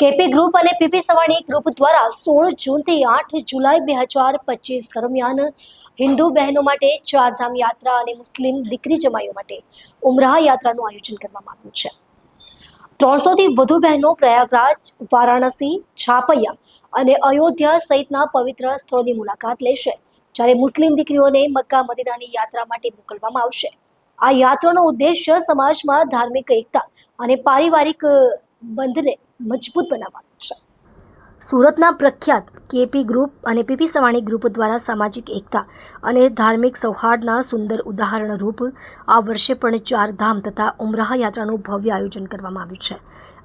KP group અને PP Savani group દ્વારા સોળ જૂનથી આઠ જુલાઈ બે હજાર પચીસ દરમિયાન હિન્દુ બહેનો માટે ચારધામ યાત્રા અને મુસ્લિમ દીકરી જમાઈઓ માટે ઉમરાહ યાત્રાનું આયોજન કરવામાં આવ્યું છે. ત્રણસોથી વધુ બહેનો પ્રયાગરાજ, વારાણસી, છાપૈયા અને અયોધ્યા સહિતના પવિત્ર સ્થળોની મુલાકાત લેશે, જ્યારે મુસ્લિમ દીકરીઓને મક્કા મદીનાની યાત્રા માટે મોકલવામાં આવશે. આ યાત્રાનો ઉદ્દેશ્ય સમાજમાં ધાર્મિક એકતા અને પારિવારિક બંધને મજબૂત બનાવવાનું છે. સુરતના પ્રખ્યાત કેપી ગ્રુપ અને પીપી સવાણી ગ્રુપ દ્વારા સામાજિક એકતા અને ધાર્મિક સૌહાર્દના સુંદર ઉદાહરણ રૂપ આ વર્ષે પણ ચાર ધામ તથા ઉમરાહ યાત્રાનું ભવ્ય આયોજન કરવામાં આવ્યું છે.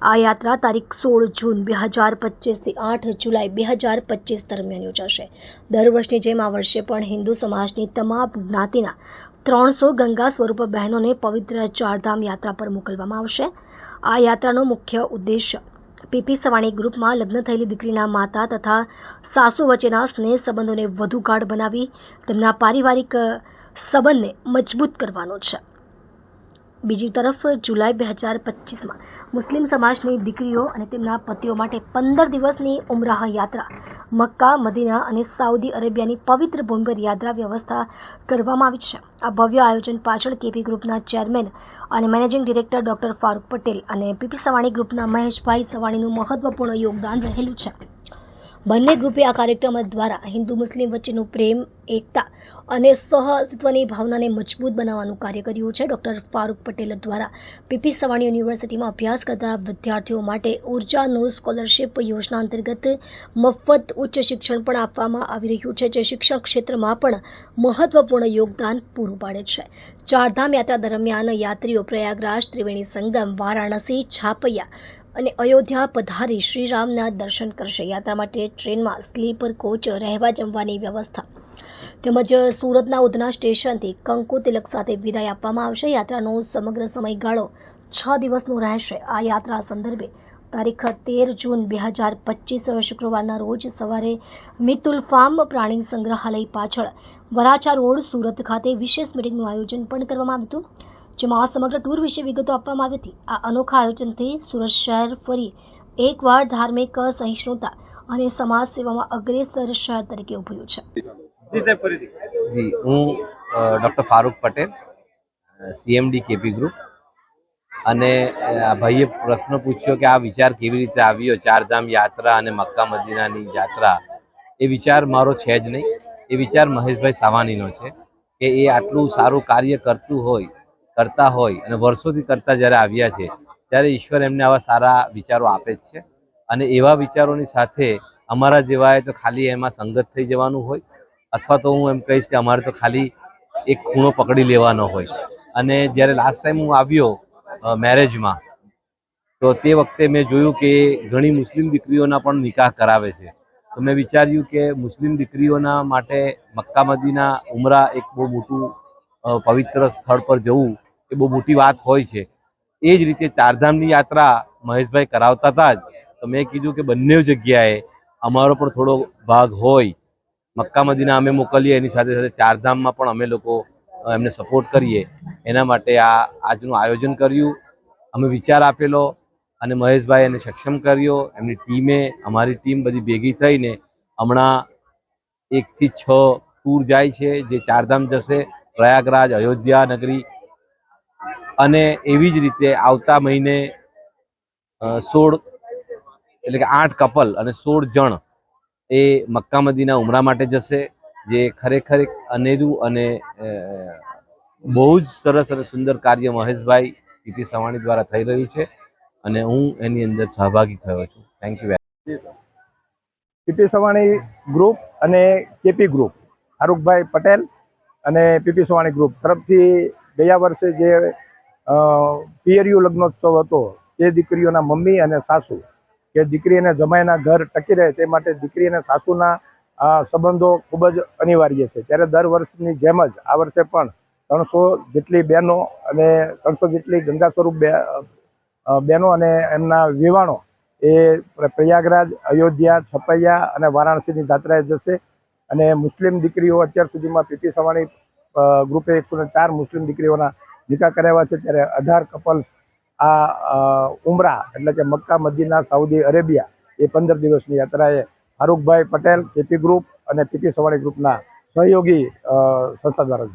આ યાત્રા તારીખ સોળ જૂન બે હજાર પચીસથી આઠ જુલાઈ બે હજાર પચીસ દરમિયાન યોજાશે. દર વર્ષની જેમ આ વર્ષે પણ હિન્દુ સમાજની તમામ જ્ઞાતિના ત્રણસો ગંગા સ્વરૂપ બહેનોને પવિત્ર ચારધામ યાત્રા પર મોકલવામાં આવશે. આ યાત્રાનો મુખ્ય ઉદ્દેશ્ય પીપી સવાણી ગ્રુપમાં લગ્ન થયેલી દીકરીના માતા તથા સાસુ વચ્ચેના સ્નેહ સંબંધોને વધુ ગાઢ બનાવી તેમના પારિવારિક સંબંધને મજબૂત કરવાનો છે. બીજી તરફ જુલાઈ બે હજાર પચીસમાં મુસ્લિમ સમાજની દીકરીઓ અને તેમના પતિઓ માટે પંદર દિવસની ઉમરાહ યાત્રા મક્કા, મદીના અને સાઉદી અરેબિયાની પવિત્ર ભૂમિ પર યાત્રા વ્યવસ્થા કરવામાં આવી છે. આ ભવ્ય આયોજન પાછળ કેપી ગ્રુપના ચેરમેન અને managing director doctor Farooq Patel અને પીપી સવાણી ગ્રુપના મહેશભાઈ સવાણીનું મહત્વપૂર્ણ યોગદાન રહેલું છે. બંને ગ્રુપે આ કાર્યક્રમ દ્વારા હિન્દુ મુસ્લિમ વચ્ચેનું પ્રેમ, એકતા અને સહઅસ્તિત્વની ભાવનાને મજબૂત બનાવવાનું કાર્ય કર્યું છે. ડૉક્ટર ફારૂક પટેલ દ્વારા પીપી સવાણી યુનિવર્સિટીમાં અભ્યાસ કરતા વિદ્યાર્થીઓ માટે ઊર્જા સ્કોલરશિપ યોજના અંતર્ગત મફત ઉચ્ચ શિક્ષણ પણ આપવામાં આવી રહ્યું છે, જે શિક્ષણ ક્ષેત્રમાં પણ મહત્વપૂર્ણ યોગદાન પૂરું પાડે છે. ચારધામ યાત્રા દરમિયાન યાત્રીઓ પ્રયાગરાજ, ત્રિવેણી સંગમ, વારાણસી, છાપૈયા અને અયોધ્યા પધારી શ્રીરામના દર્શન કરશે. યાત્રા માટે ટ્રેનમાં સ્લીપર કોચ રહેવા જમવાની વ્યવસ્થા. તેમજ સુરતના ઉધના સ્ટેશનથી કંકુ તિલક સાથે વિદાય આપવામાં આવશે. યાત્રાનો સમગ્ર સમયગાળો છ દિવસનો રહેશે. આ યાત્રા સંદર્ભે તારીખ તેર જૂન બે હજાર પચીસ શુક્રવારના રોજ સવારે મિતુલ ફાર્મ પ્રાણી સંગ્રહાલય પાછળ વરાછા રોડ સુરત ખાતે વિશેષ મિટિંગનું આયોજન પણ કરવામાં આવ્યું હતું. જેમાં આ સમગ્ર ટૂર વિશે વિગતો આપવામાં આવી હતી. આ અનોખા આયોજનથી સુરત શહેર ફરી એકવાર ધાર્મિક સહિષ્ણુતા અને સમાજ સેવામાં અગ્રેસર શહેર તરીકે ઉભર્યું છે. જી હું doctor Farooq Patel CMD K P group અને આ ભાઈએ પ્રશ્ન પૂછ્યો કે આ વિચાર કેવી રીતે આવ્યો? ચારધામ યાત્રા અને મક્કા મદીનાની યાત્રા. એ વિચાર મારો છે જ નહીં. એ વિચાર મહેશભાઈ સાવાનીનો છે કે એ આટલું સારું કાર્ય કરતું હોય કરતા હોય અને વર્ષોથી કરતા જ્યારે આવ્યા છે, ત્યારે ઈશ્વર એમને આવા સારા વિચારો આપે જ છે. અને એવા વિચારોની સાથે અમારા જેવાએ તો ખાલી એમાં સંગત થઈ જવાનું હોય, અથવા તો હું એમ કહીશ કે અમારે તો ખાલી એક ખૂણો પકડી લેવાનો હોય. અને જ્યારે લાસ્ટ ટાઈમ હું આવ્યો મેરેજમાં તો તે વખતે મેં જોયું કે ઘણી મુસ્લિમ દીકરીઓના પણ નિકાહ કરાવે છે. તો મેં વિચાર્યું કે મુસ્લિમ દીકરીઓના માટે મક્કા મદીના ઉમરા એક બહુ મોટું પવિત્ર સ્થળ પર જવું એ બહુ મોટી વાત હોય છે. એ જ રીતે ચારધામની યાત્રા મહેશભાઈ કરાવતા હતા જ. તો મેં કીધું કે બંને જગ્યાએ અમારો પણ થોડો ભાગ હોય. મક્કા મદીના અમે મોકલીએ, એની સાથે સાથે ચારધામમાં પણ અમે લોકો એમને સપોર્ટ કરીએ. એના માટે આ, આજનું આયોજન કર્યું. અમે વિચાર આપેલો અને મહેશભાઈ એને સક્ષમ કર્યો. એમની ટીમે, અમારી ટીમ બધી ભેગી થઈને હમણાં એકથી છ ટૂર જાય છે, જે ચારધામ જશે. પ્રયાગરાજ, અયોધ્યા નગરી અને એવી જ રીતે આવતા મહિને સોળ એટલે કે આઠ કપલ અને સોળ જણ એ મક્કા મદીના ઉમરા માટે જશે, જે ખરેખર અનેરું અને બહુ જ સરસ અને સુંદર કાર્ય મહેશભાઈ પીપી સવાણી દ્વારા થઈ રહ્યું છે અને હું એની અંદર સહભાગી થયો છું. Thank you P P Savani group અને કેપી ગ્રુપ ફારૂકભાઈ પટેલ અને પીપી સવાણી ગ્રુપ તરફથી ગયા વર્ષે જે પિયરિયુ લગ્નોત્સવ હતો, તે દીકરીઓના મમ્મી અને સાસુ. કે દીકરી અને જમાઈના ઘર ટકી રહે તે માટે દીકરી અને સાસુના સંબંધો ખૂબ જ અનિવાર્ય છે. ત્યારે દર વર્ષની જેમ જ આ વર્ષે પણ ત્રણસો જેટલી બહેનો અને ત્રણસો જેટલી ગંગા સ્વરૂપ બહેનો અને એમના વિવાણો એ પ્રયાગરાજ, અયોધ્યા, છપૈયા અને વારાણસીની જાત્રાએ જશે. અને મુસ્લિમ દીકરીઓ અત્યાર સુધીમાં પીપી સવાણી ગ્રુપે એકસો ચાર મુસ્લિમ દીકરીઓના નિકાહ કરાવ્યા છે ત્યારે અઢાર કપલ્સ આ ઉમરા એટલે કે મક્કા, મદીના, સાઉદી અરેબિયા એ પંદર દિવસની યાત્રાએ ફારૂકભાઈ પટેલ, કેપી ગ્રુપ અને પીપી સવાણી ગ્રુપના સહયોગી સંસ્થા દ્વારા